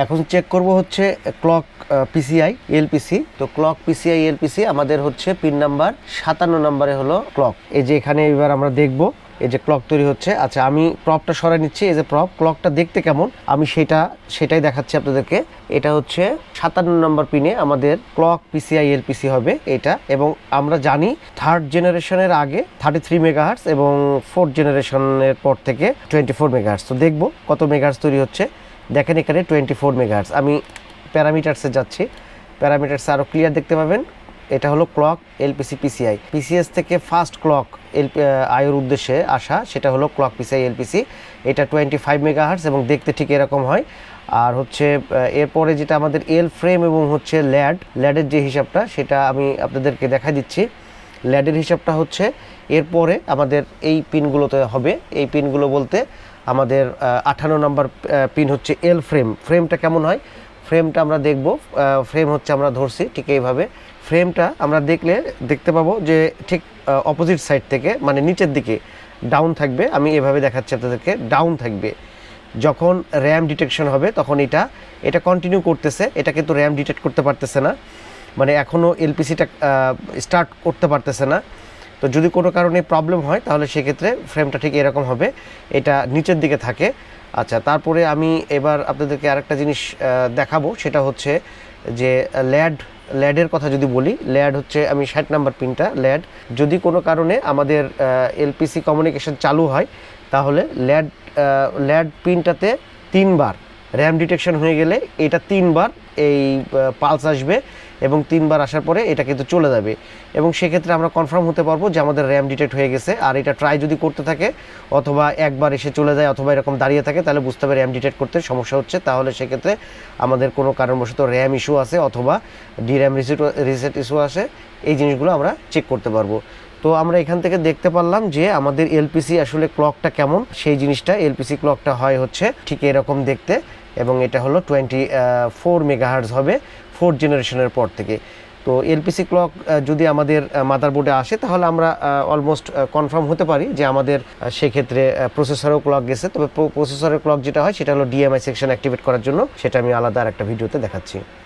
এখন চেক করব হচ্ছে ক্লক পিসিআই এলপিসি তো ক্লক পিসিআই এলপিসি আমাদের হচ্ছে পিন নাম্বার সাতান্ন নম্বরে হলো ক্লক এই যে এখানে এবার আমরা দেখব, এই যে ক্লক তৈরি হচ্ছে। আচ্ছা আমি প্রপটা সরাই নিচ্ছি, এই যে প্রপ ক্লকটা দেখতে কেমন? আমি সেটা, সেটাই দেখাচ্ছি আপনাদেরকে। এটা হচ্ছে সাতান্ন নম্বর পিনে আমাদের ক্লক পিসিআই এলপিসি হবে এটা। এবং আমরা জানি থার্ড জেনারেশনের আগে থার্টি থ্রি মেগাহার্স এবং ফোর্থ জেনারেশনের পর থেকে টোয়েন্টি ফোর মেগাহার্স তো দেখব কত মেগাহার্স তৈরি হচ্ছে। দেখেন এখানে টোয়েন্টি ফোর মেগাহার্স আমি প্যারামিটার্সে যাচ্ছি। প্যারামিটার্সে আরও ক্লিয়ার দেখতে পাবেন। এটা হলো ক্লক এলপিসি পিসিআই পিসিএস থেকে ফার্স্ট ক্লক এল আয়ের উদ্দেশ্যে আসা, সেটা হলো ক্লক পিসিআই এলপিসি এটা টোয়েন্টি ফাইভ মেগাহার্স এবং দেখতে ঠিক এরকম হয়। আর হচ্ছে এরপরে যেটা আমাদের এল ফ্রেম এবং হচ্ছে ল্যাড, ল্যাডের যে হিসাবটা, সেটা আমি আপনাদেরকে দেখাই দিচ্ছি। ল্যাডের হিসাবটা হচ্ছে এরপরে আমাদের এই পিনগুলোতে হবে। এই পিনগুলো বলতে আমাদের আঠান্ন নম্বর পিন হচ্ছে এল ফ্রেম ফ্রেমটা কেমন হয়? ফ্রেমটা আমরা দেখব ফ্রেম হচ্ছে আমরা ধরছি ঠিক এইভাবে। ফ্রেমটা আমরা দেখলে দেখতে পাবো যে ঠিক অপোজিট সাইড থেকে মানে নিচের দিকে ডাউন থাকবে। আমি এভাবে দেখাচ্ছি আপনাদেরকে ডাউন থাকবে। যখন র্যাম ডিটেকশন হবে, তখন এটা এটা কন্টিনিউ করতেছে। এটা কিন্তু র্যাম ডিটেক্ট করতে পারতেছে না। মানে এখনও এলপিসিটা স্টার্ট করতে পারতেছে না। তো যদি কোনো কারণে প্রবলেম হয়, তাহলে সেক্ষেত্রে ফ্রেমটা ঠিক এরকম হবে। এটা নিচের দিকে থাকে। আচ্ছা তারপরে আমি এবার আপনাদেরকে আরেকটা জিনিস দেখাবো। সেটা হচ্ছে যে, ল্যাড, ল্যাডের কথা যদি বলি, ল্যাড হচ্ছে, আমি ষাট নাম্বার পিনটা ল্যাড। যদি কোনো কারণে আমাদের এলপিসি কমিউনিকেশন চালু হয়, তাহলে ল্যাড ল্যাড পিনটাতে তিনবার র্যাম ডিটেকশন হয়ে গেলে এটা তিনবার এই পালস আসবে এবং তিনবার আসার পরে এটা কিন্তু চলে যাবে। এবং সেক্ষেত্রে আমরা কনফার্ম হতে পারব যে আমাদের র্যাম ডিটেক্ট হয়ে গেছে। আর এটা ট্রাই যদি করতে থাকে অথবা একবার এসে চলে যায় অথবা এরকম দাঁড়িয়ে থাকে, তাহলে বুঝতে হবে র্যাম ডিটেক্ট করতে সমস্যা হচ্ছে। তাহলে সেক্ষেত্রে আমাদের কোনো কারণবশত র্যাম ইস্যু আছে অথবা D RAM reset reset issue আছে। এই জিনিসগুলো আমরা চেক করতে পারব। তো আমরা এখান থেকে দেখতে পারলাম যে আমাদের এলপিসি আসলে ক্লকটা কেমন। সেই জিনিসটা এলপিসি ক্লকটা হয় হচ্ছে ঠিক এরকম দেখতে এবং এটা হলো টোয়েন্টি ফোর মেগাহার্জ হবে ফোর্থ জেনারেশনের পর থেকে। তো এলপিসি ক্লক যদি আমাদের মাদারবোর্ডে আসে তাহলে আমরা অলমোস্ট কনফার্ম হতে পারি যে আমাদের সেক্ষেত্রে প্রসেসরেও ক্লক গেছে। তবে প্রসেসরের ক্লক যেটা হয় সেটা হলো ডিএমআই সেকশন অ্যাক্টিভেট করার জন্য। সেটা আমি আলাদা আর একটা ভিডিওতে দেখাচ্ছি।